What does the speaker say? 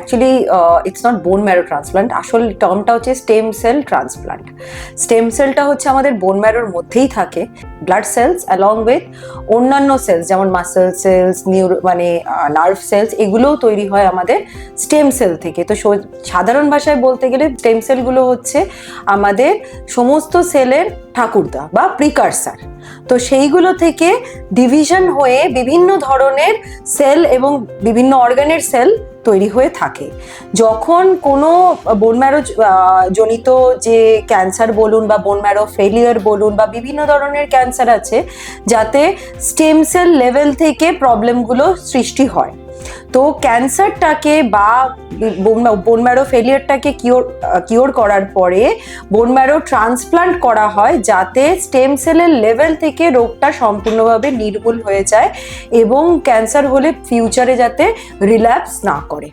Actually it's not bone marrow transplant আসল টার্মটা হচ্ছে স্টেম সেল ট্রান্সপ্লান্ট স্টেম সেলটা হচ্ছে আমাদের বোন ম্যারোর মধ্যেই থাকে ব্লাড সেলস অ্যালং উইথ অন্যান্য সেলস যেমন মাসেল সেলস নিউরো মানে নার্ভ সেলস এগুলোও তৈরি হয় আমাদের স্টেম সেল থেকে। তো সাধারণ ভাষায় বলতে গেলে স্টেম সেলগুলো হচ্ছে আমাদের সমস্ত সেলের ঠাকুরদা বা প্রিকারসার তো সেইগুলো থেকে ডিভিশন হয়ে বিভিন্ন ধরনের সেল এবং বিভিন্ন অর্গানের সেল তৈরি হয়ে থাকে। যখন কোনো বোন ম্যারো জনিত যে ক্যান্সার বলুন বা বোন ম্যারো ফেলিয়ার বলুন বা বিভিন্ন ধরনের ক্যান্সার আছে, যাতে স্টেম সেল লেভেল থেকে প্রবলেমগুলো সৃষ্টি হয়। তো ক্যান্সারটাকে বা বোন ম্যারো ফেলিয়ারটাকে কিওর কিওর করার পরে বোন ম্যারো ট্রান্সপ্লান্ট করা হয় যাতে স্টেম সেলের লেভেল থেকে রোগটা সম্পূর্ণভাবে নির্মূল হয়ে যায় এবং ক্যান্সার হলে ফিউচারে যাতে রিল্যাপস না করে।